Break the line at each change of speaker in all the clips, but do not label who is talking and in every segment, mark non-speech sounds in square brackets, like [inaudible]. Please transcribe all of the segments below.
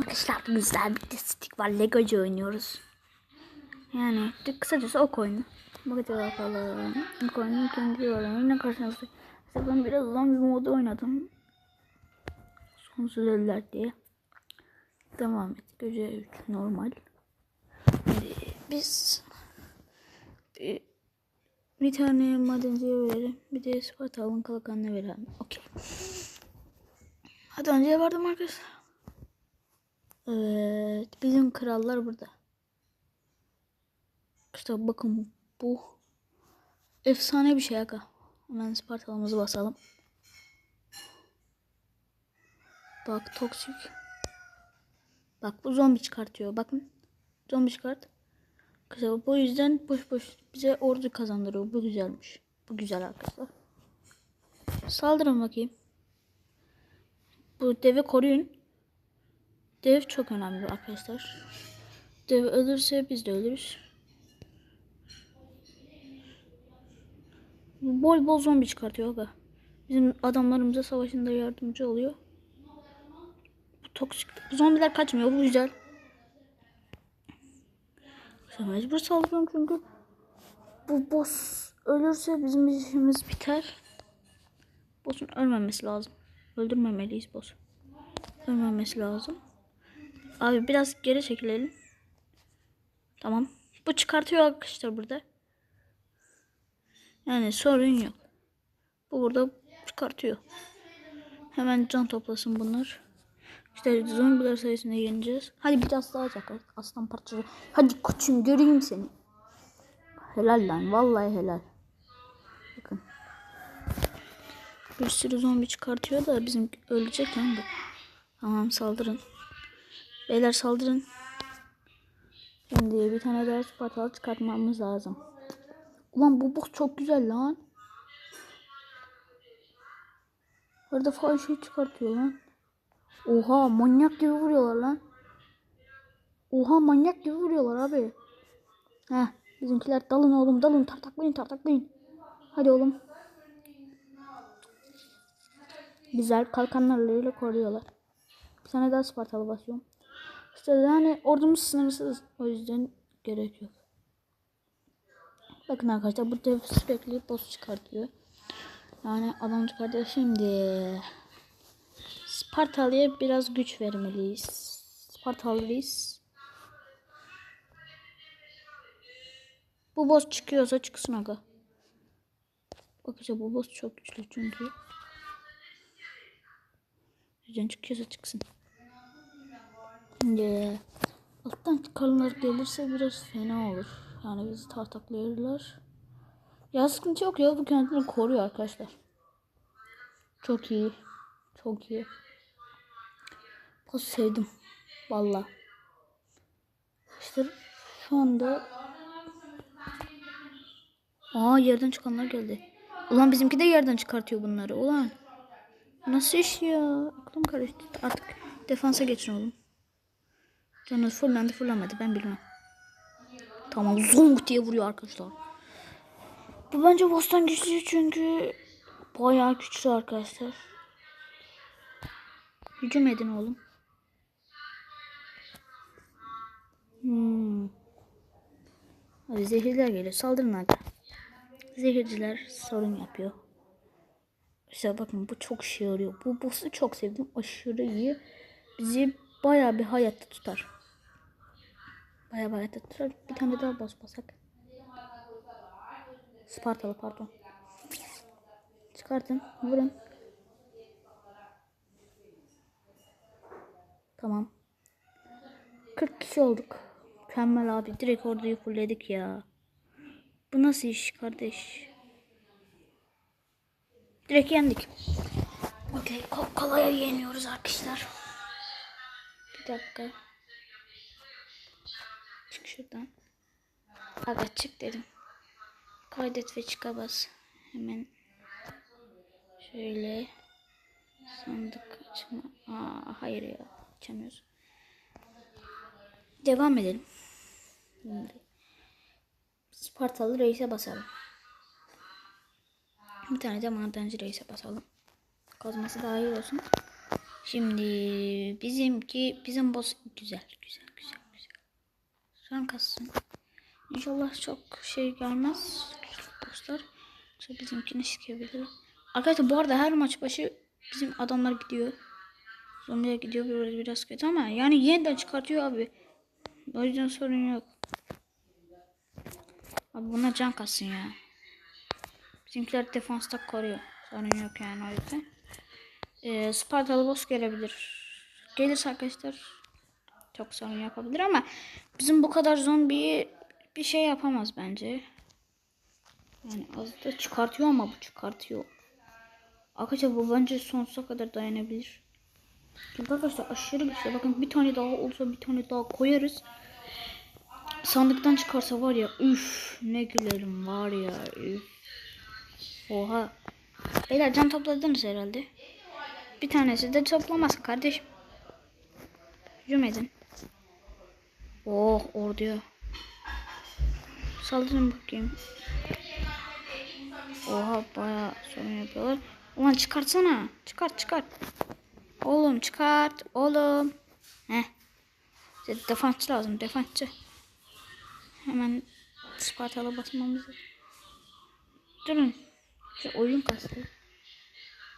Arkadaşlar güzel bir de var. Legocu oynuyoruz. Yani kısacası ok oyunu. Bakacağız bakalım. Ok oyunu kendi yorumuyla karşınızda. İşte ben biraz zombi modu oynadım. Sonsuz ölüler diye. Devam et. Gece 3 normal. Biz bir, bir tane madenciye verelim. Bir de Spartal'ın kalakanına verelim. Okey. Hadi önceye vardım arkadaşlar. Evet. Bizim krallar burada. İşte bakın bu efsane bir şey aga. Hemen Spartalımızı basalım. Bak toksik. Bak bu zombi çıkartıyor. Bakın. Zombi çıkart. Kısa bu yüzden boş boş bize ordu kazandırıyor. Bu güzelmiş. Bu güzel arkadaşlar. Saldırın bakayım. Bu devi koruyun. Dev çok önemli arkadaşlar. Dev ölürse biz de ölürüz. Bol bol zombi çıkartıyor aga. Bizim adamlarımıza savaşında yardımcı oluyor. Bu toksik. Zombiler kaçmıyor. Bu güzel. Mecbur saldırıyorum çünkü bu boss ölürse bizim işimiz biter. Boss'un ölmemesi lazım. Öldürmemeliyiz boss. Ölmemesi lazım. Abi biraz geri çekilelim. Tamam. Bu çıkartıyor arkadaşlar burada. Yani sorun yok. Bu burada çıkartıyor. Hemen can toplasın bunlar. İşte zombiler sayesinde yeneceğiz. Hadi biraz daha çakal. Aslan parçası. Hadi koçum göreyim seni. Helal lan. Vallahi helal. Bakın. Bir sürü zombi çıkartıyor da bizim ölecek lan bu. Tamam saldırın. Beyler saldırın. Şimdi bir tane daha spatal çıkartmamız lazım. Ulan bu boss çok güzel lan. Orada falan şey çıkartıyor lan. Oha manyak gibi vuruyorlar lan. Oha manyak gibi vuruyorlar abi. Heh bizimkiler dalın oğlum dalın tartaklayın tartaklayın. Hadi oğlum. Güzel kalkanlarıyla koruyorlar. Bir tane daha Spartalı basıyorum. İşte yani ordumuz sınırsız. O yüzden gerek yok. Bakın arkadaşlar bu dev sürekli boss çıkartıyor. Yani adam çıkartıyor. Şimdi Spartalı'ya biraz güç vermeliyiz. Spartalıyız. Bu boss çıkıyorsa çıksın aga. Bakacağım bu boss çok güçlü çünkü. Yüzden çıkıyorsa çıksın. Şimdi alttan çıkarlar gelirse biraz fena olur. Yani bizi tartaklayırlar. Ya sıkıntı yok ya bu kendini koruyor arkadaşlar. Çok iyi. Çok iyi. Boss sevdim. Valla. İşte şu anda Aa yerden çıkanlar geldi. Ulan bizimki de yerden çıkartıyor bunları. Ulan. Nasıl iş ya? Aklım karıştı. Artık defansa geçin oğlum. Canı fullendi fullenmedi ben bilmem. Tamam zonk diye vuruyor arkadaşlar. Bu bence boss'tan güçlü çünkü bayağı güçlü arkadaşlar. Hücum edin oğlum. Hmm. Zehirler geliyor. Saldırın aga. Zehirciler sorun yapıyor. İşte bakın bu çok işe yarıyor. Bu boss'u çok sevdim. Aşırı iyi. Bizi bayağı bir hayatta tutar. Bayağı bir hayatta tutar. Bir tane daha boss basak. Spartalı pardon. Çıkartın. Vurun. Tamam. 40 kişi olduk. Mükemmel abi. Direkt orduyu fullledik ya. Bu nasıl iş kardeş? Direkt yendik. Okey. Ko- kolaya yeniyoruz arkadaşlar. Bir dakika. Şuradan. Aga çık dedim. Kaydet ve çıka bas. Hemen şöyle sandık açma. Aa, hayır ya. Açamıyoruz. Devam edelim. Şimdi Spartalı reise basalım. Bir tane de madenci reise basalım. Kazması daha iyi olsun. Şimdi bizimki bizim boss güzel güzel güzel Sen kassın. İnşallah çok şey gelmez. Bosslar. Sonra bizimkini sikebilir. Arkadaşlar bu arada her maç başı bizim adamlar gidiyor. Zombiye gidiyor biraz, biraz kötü ama yani yeniden çıkartıyor abi. O yüzden sorun yok. Abi buna can kassın ya. Bizimkiler defansta koruyor. Sorun yok yani o yüzden. Ee, Spartalı boss gelebilir. Gelirse arkadaşlar çok sorun yapabilir ama bizim bu kadar zombiyi bir şey yapamaz bence. Yani az da çıkartıyor ama bu çıkartıyor. Arkadaşlar bu bence sonsuza kadar dayanabilir. Çünkü arkadaşlar aşırı güçlü. Bakın bir tane daha olsa bir tane daha koyarız. Sandıktan çıkarsa var ya üf ne gülerim var ya üf. Oha. Beyler can topladınız herhalde. Bir tanesi de toplamaz kardeşim. Hücum edin. Oh orduya. Saldırın bakayım. Oha baya sorun yapıyorlar. Ulan çıkartsana. Çıkart çıkart. Oğlum çıkart. Oğlum. Heh. Size defansçı lazım. Defansçı. Hemen Spartalı batmamız lazım. Durun. Şu oyun kastı.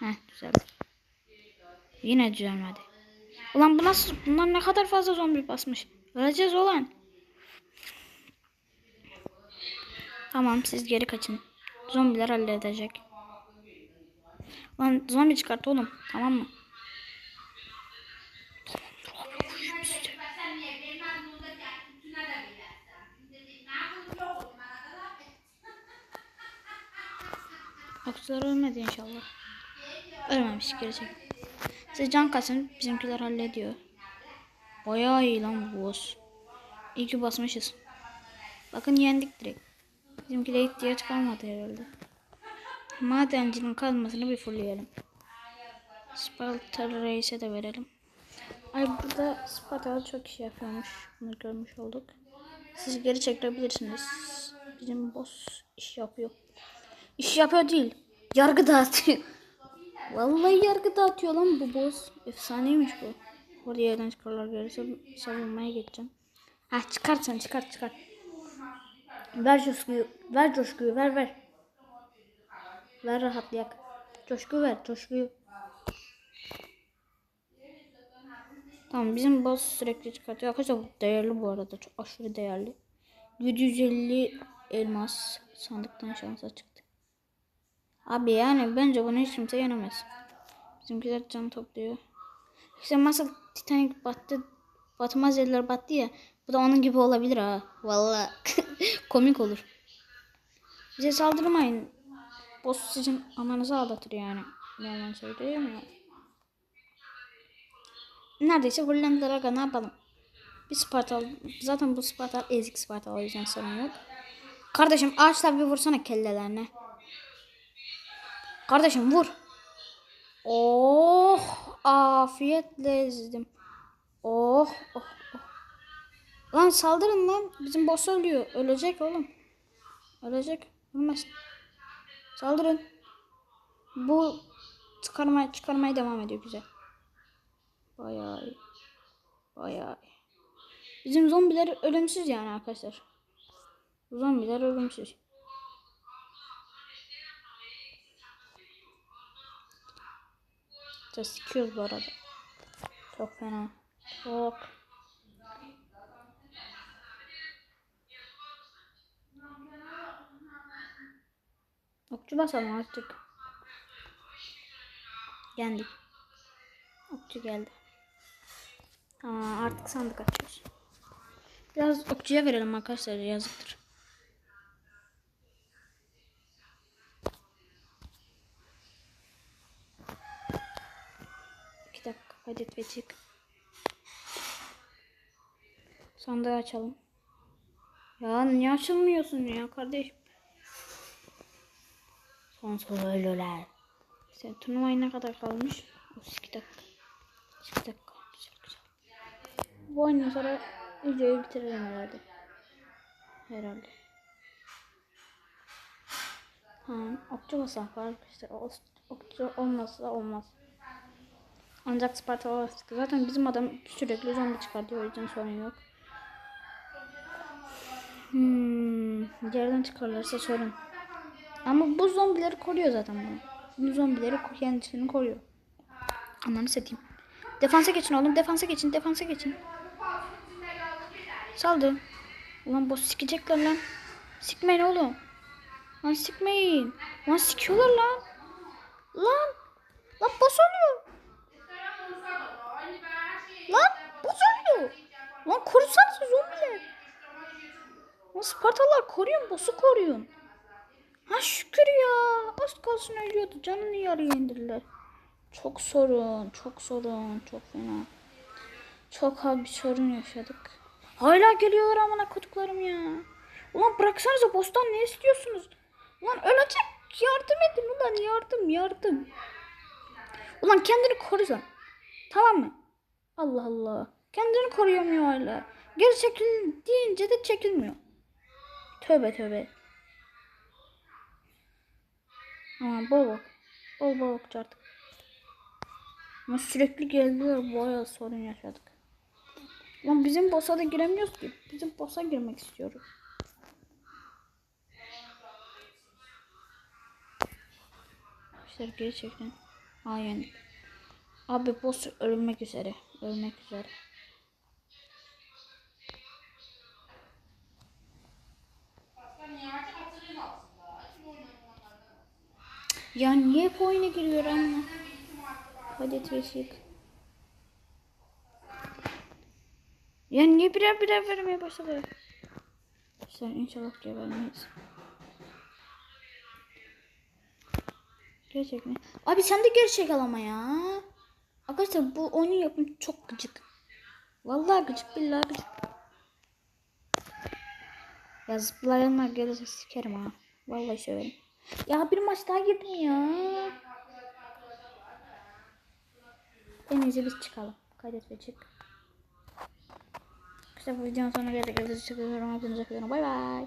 Heh güzel. Yine düzelmedi. Ulan bu nasıl? Bunlar ne kadar fazla zombi basmış. Öleceğiz ulan. Tamam siz geri kaçın. Zombiler halledecek. Lan zombi çıkart oğlum. Tamam mı? Okçular ölmedi inşallah. Ölmemiş gelecek. Siz can kasın bizimkiler hallediyor. Bayağı iyi lan bu boss. İyi ki basmışız. Bakın yendik direkt. Bizimkide ihtiyaç kalmadı herhalde. Madencinin kazmasını bir fullleyelim. Sparta Reis'e de verelim. Ay burada Sparta çok iş yapıyormuş. Bunu görmüş olduk. Siz geri çekilebilirsiniz. Bizim boss iş yapıyor. İş yapıyor değil. Yargı dağıtıyor. [laughs] Vallahi yargı dağıtıyor lan bu boss. Efsaneymiş bu. Oraya yerden çıkarlar gelirse savunmaya geçeceğim. Ha çıkart sen çıkart çıkart. Ver coşkuyu. Ver coşkuyu ver ver. Ver rahatlayak. Coşku ver coşkuyu. Tamam bizim boss sürekli çıkartıyor. Arkadaşlar bu değerli bu arada. Çok aşırı değerli. 750 elmas sandıktan şansa çıktı. Abi yani bence bunu hiç kimse yenemez. Bizimkiler can topluyor. İşte nasıl Titanic battı, batmaz yerler battı ya. Bu da onun gibi olabilir ha. Vallahi [laughs] komik olur. Bize saldırmayın. Boss sizin amanızı ağlatır yani. Yalan söyleyeyim ya. Neredeyse fullendiler aga ne yapalım. Bir Spartal. Zaten bu Spartal ezik Spartal o yüzden sorun yok. Kardeşim ağaçlar bir vursana kellelerine. Kardeşim vur. Oh afiyetle ezdim. Oh oh oh. Lan saldırın lan. Bizim boss ölüyor. Ölecek oğlum. Ölecek. Ölmez. Saldırın. Bu çıkarmaya çıkarmaya devam ediyor güzel. Bayağı iyi. Bayağı. Bizim zombiler ölümsüz yani arkadaşlar. Zombiler ölümsüz. Sikiyoruz bu arada. Çok fena. Çok. Okçu basalım artık. Yendik. Okçu geldi. Aa, artık sandık açıyoruz. Biraz okçuya verelim arkadaşlar yazıktır. İki dakika kaydet ve çık. Sandığı açalım. Ya niye açılmıyorsun ya kardeşim? Sonsuz ölüler. Sen turnuvaya ne kadar kalmış? 32 dakika. 2 dakika. Güzel güzel. Bu oyundan sonra videoyu bitiririm herhalde. Herhalde. Ha, okçu basak var arkadaşlar. Okçu olmazsa olmaz. Ancak Sparta zaten bizim adam sürekli zombi çıkartıyor o yüzden sorun yok. Hmm, yerden çıkarlarsa sorun. Ama bu zombileri koruyor zaten bunu. Bu zombileri kendisini koruyor. Ananı satayım. Defansa geçin oğlum. Defansa geçin. Defansa geçin. Saldı. Ulan boss sikecekler lan. Sikmeyin oğlum. Lan sikmeyin. Lan sikiyorlar lan. Lan. Lan boss ölüyor. Lan boss ölüyor. Lan korusanız zombiler. Lan Spartalılar koruyun boss'u koruyun. Ha şükür ya. Az kalsın ölüyordu. Canını yarıya indirdiler. Çok sorun. Çok sorun. Çok fena. Çok abi bir sorun yaşadık. Hala geliyorlar amına koduklarım ya. Ulan bıraksanıza boss'tan ne istiyorsunuz? Ulan ölecek. Yardım edin ulan yardım yardım. Ulan kendini korusan. Tamam mı? Allah Allah. Kendini koruyamıyor hala. Geri çekil deyince de çekilmiyor. Tövbe tövbe. Aman bol bak. Bol bol bak artık. Ama sürekli geldiler. Bayağı sorun yaşadık. Lan bizim boss'a da giremiyoruz ki. Bizim boss'a girmek istiyoruz. İşte geri çekin. Aa yendik. Abi boss ölmek üzere. Ölmek üzere. Ya niye hep oyuna giriyor ama? Hadi teşvik. Ya niye birer birer vermeye başladı? Sen inşallah gebermeyiz. Gerçekten. Abi sen de gerçek al ya. Arkadaşlar bu oyunu yapın çok gıcık. Vallahi gıcık billahi gıcık. Ya zıplayanlar gelirse sikerim ha. Vallahi severim. Ya bir maç daha girdim ya. En iyisi biz çıkalım. Kaydet ve çık. İşte bu videonun sonuna geldik. Hepinize teşekkür ederim. Hepinize Bay bay.